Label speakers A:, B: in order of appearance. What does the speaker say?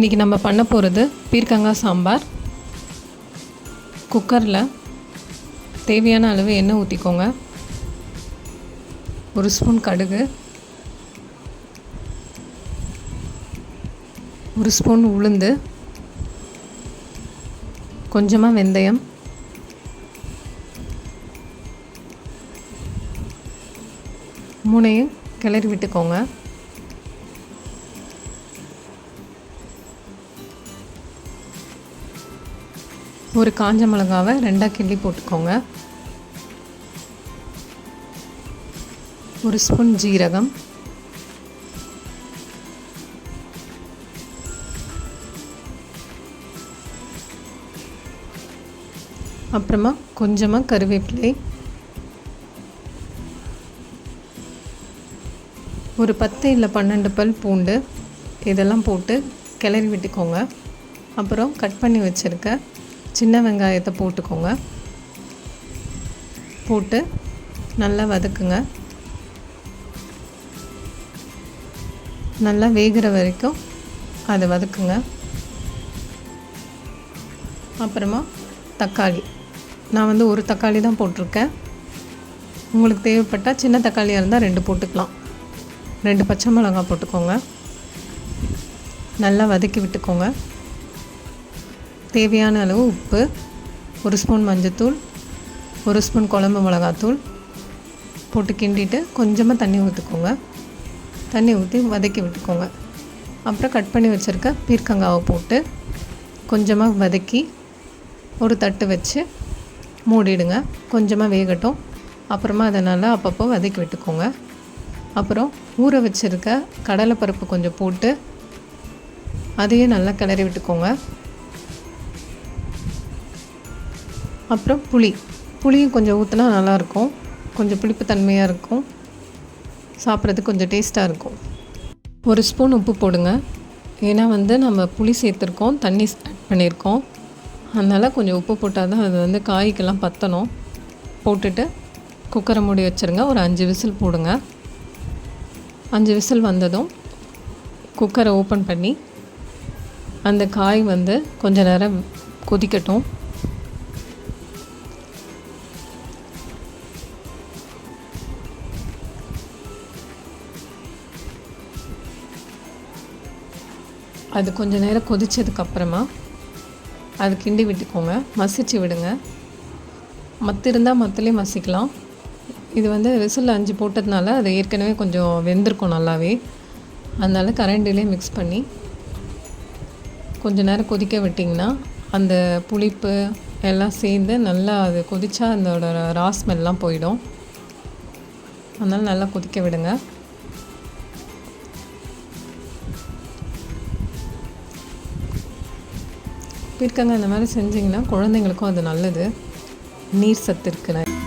A: இன்றைக்கி நம்ம பண்ண போகிறது பீர்க்கங்காய் சாம்பார். குக்கரில் தேவையான அளவு எண்ணெய் ஊற்றிக்கோங்க ஒரு ஸ்பூன் கடுகு. ஒரு ஸ்பூன் உளுந்து. கொஞ்சமாக வெந்தயம். மூணையும் கிளறி விட்டுக்கோங்க. ஒரு காஞ்ச மிளகாவை ரெண்டாக கிள்ளி போட்டுக்கோங்க. ஒரு ஸ்பூன் ஜீரகம். அப்புறமா கொஞ்சமாக கருவேப்பிலை. ஒரு பத்து இல்லை பன்னெண்டு பல் பூண்டு இதெல்லாம் போட்டு கிளறி விட்டுக்கோங்க. அப்புறம் கட் பண்ணி வச்சுருக்க சின்ன வெங்காயத்தை போட்டுக்கோங்க. போட்டு நல்லா வதக்குங்க. நல்லா வேகிற வரைக்கும் அதை வதக்குங்க. அப்புறமா தக்காளி. நான் வந்து ஒரு தக்காளி தான் போட்டிருக்கேன். உங்களுக்கு தேவைப்பட்டால் சின்ன தக்காளியாக இருந்தால் ரெண்டு போட்டுக்கலாம். ரெண்டு பச்சை மிளகாய் போட்டுக்கோங்க. நல்லா வதக்கி விட்டுக்கோங்க. தேவையான அளவு உப்பு ஒரு ஸ்பூன் மஞ்சத்தூள் ஒரு ஸ்பூன் குழம்பு மிளகாத்தூள் போட்டு கிண்டிட்டு கொஞ்சமாக தண்ணி ஊற்றிக்கோங்க தண்ணி ஊற்றி வதக்கி விட்டுக்கோங்க. அப்புறம் கட் பண்ணி வச்சுருக்க பீர்க்கங்காவை போட்டு கொஞ்சமாக வதக்கி ஒரு தட்டு வச்சு மூடிடுங்க. கொஞ்சமாக வேகட்டும். அப்புறமா அதை நல்லா அப்பப்போ வதக்கி விட்டுக்கோங்க. அப்புறம் ஊற வச்சுருக்க கடலைப்பருப்பு கொஞ்சம் போட்டு அதையும் நல்லா கிளறி விட்டுக்கோங்க. அப்புறம் புளி. புளியும் கொஞ்சம் ஊற்றினா நல்லாயிருக்கும். கொஞ்சம் புளிப்புத்தன்மையாக இருக்கும். சாப்பிட்றதுக்கு கொஞ்சம் டேஸ்ட்டாக இருக்கும். ஒரு ஸ்பூன் உப்பு போடுங்க. ஏன்னா வந்து நம்ம புளி சேர்த்துருக்கோம் தண்ணி ஆட் பண்ணியிருக்கோம் அதனால் கொஞ்சம் உப்பு போட்டால் தான் அது வந்து காய்க்கெல்லாம் பற்றணும் போட்டுட்டு குக்கரை மூடி வச்சுருங்க. ஒரு அஞ்சு விசில் போடுங்க. அஞ்சு விசில் வந்ததும் குக்கரை ஓப்பன் பண்ணி அந்த காய் வந்து கொஞ்ச நேரம் கொதிக்கட்டும். அது கொஞ்ச நேரம் கொதிச்சதுக்கப்புறமா அது கிண்டி விட்டுக்கோங்க மசிச்சு விடுங்க மத்து இருந்தால் மசிக்கலாம் இது வந்து விசில் அஞ்சு போட்டதுனால அது ஏற்கனவே கொஞ்சம் வெந்திருக்கும் நல்லாவே அதனால் கரண்டிலே மிக்ஸ் பண்ணி கொஞ்ச நேரம் கொதிக்க விட்டிங்கன்னா அந்த புளிப்பு எல்லாம் சேர்ந்து நல்லா அது கொதிச்சா அதோட ராஸ்மெல்லாம் போயிடும் அதனால் நல்லா கொதிக்க விடுங்க பீர்க்கங்க இந்த மாதிரி செஞ்சிங்கன்னா குழந்தைங்களுக்கும் அது நல்லது. நீர் சத்து இருக்குன்னு